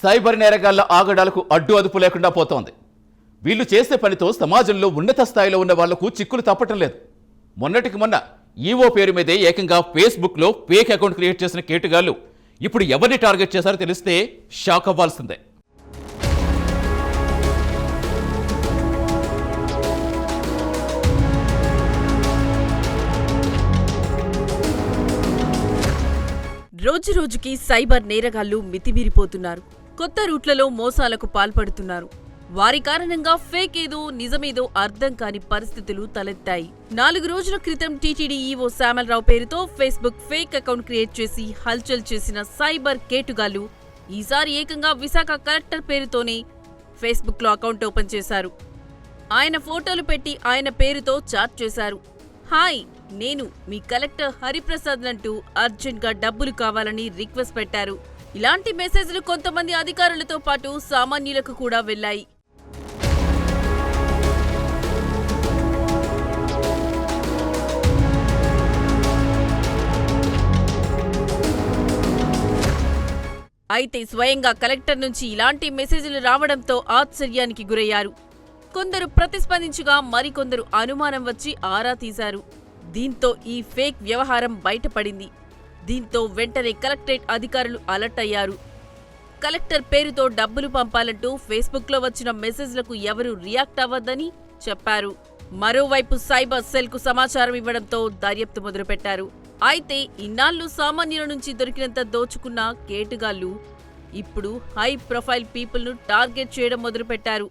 Cyber నేరగాళ్ళ ఆగడాలకు అడ్డు అదుపు లేకుండా పోతోంది. వీళ్ళు చేసే పనితో సమాజంలో ఉన్నత స్థాయిలో ఉన్న వాళ్ళకు చిక్కులు తప్పటం లేదు. మొన్నటికి మొన్న ఈవో పేరు మీదే ఏకంగా ఫేస్బుక్లో ఫేక్ అకౌంట్ క్రియేట్ చేసిన కేటుగాళ్ళు ఇప్పుడు ఎవరిని టార్గెట్ చేశారో తెలిస్తే షాక్ అవ్వాల్సిందే. రోజురోజుకి సైబర్ నేరగాళ్ళు మితిమీరిపోతున్నారు. కొత్త రూట్లలో మోసాలకు పాల్పడుతున్నారు. వారి కారణంగా ఫేక్ ఏదో నిజమేదో అర్థం కాని పరిస్థితులు తలెత్తాయి. నాలుగు రోజుల క్రితం టీటీడీ ఈవో శ్యామలరావు పేరుతో ఫేస్బుక్ ఫేక్ అకౌంట్ క్రియేట్ చేసి హల్చల్ చేసిన సైబర్ కేటుగాళ్ళు ఈసారి ఏకంగా విశాఖ కలెక్టర్ పేరుతోనే ఫేస్బుక్లో అకౌంట్ ఓపెన్ చేశారు. ఆయన ఫోటోలు పెట్టి ఆయన పేరుతో చాట్ చేశారు. హాయ్ నేను మీ కలెక్టర్ హరిప్రసాద్ అంటూ అర్జెంట్గా డబ్బులు కావాలని రిక్వెస్ట్ పెట్టారు. ఇలాంటి మెసేజ్లు కొంతమంది అధికారులతో పాటు సామాన్యులకు కూడా వెళ్ళాయి అయితే స్వయంగా కలెక్టర్ నుంచి ఇలాంటి మెసేజ్లు రావడంతో ఆశ్చర్యానికి గురయ్యారు. కొందరు ప్రతిస్పందించగా మరికొందరు అనుమానం వచ్చి ఆరా తీశారు. దీంతో ఈ ఫేక్ వ్యవహారం బయటపడింది. దీంతో వెంటనే కలెక్టరేట్ అధికారులు అలర్ట్ అయ్యారు. కలెక్టర్ పేరుతో డబ్బులు పంపాలంటూ ఫేస్బుక్లో వచ్చిన మెసేజ్లకు ఎవరూ రియాక్ట్ అవ్వద్దని చెప్పారు. మరోవైపు సైబర్ సెల్కు సమాచారం ఇవ్వడంతో దర్యాప్తు మొదలుపెట్టారు. అయితే ఇన్నాళ్ళు సామాన్యుల నుంచి దొరికినంత దోచుకున్న కేటుగాళ్ళు ఇప్పుడు హై ప్రొఫైల్ పీపుల్ను టార్గెట్ చేయడం మొదలుపెట్టారు.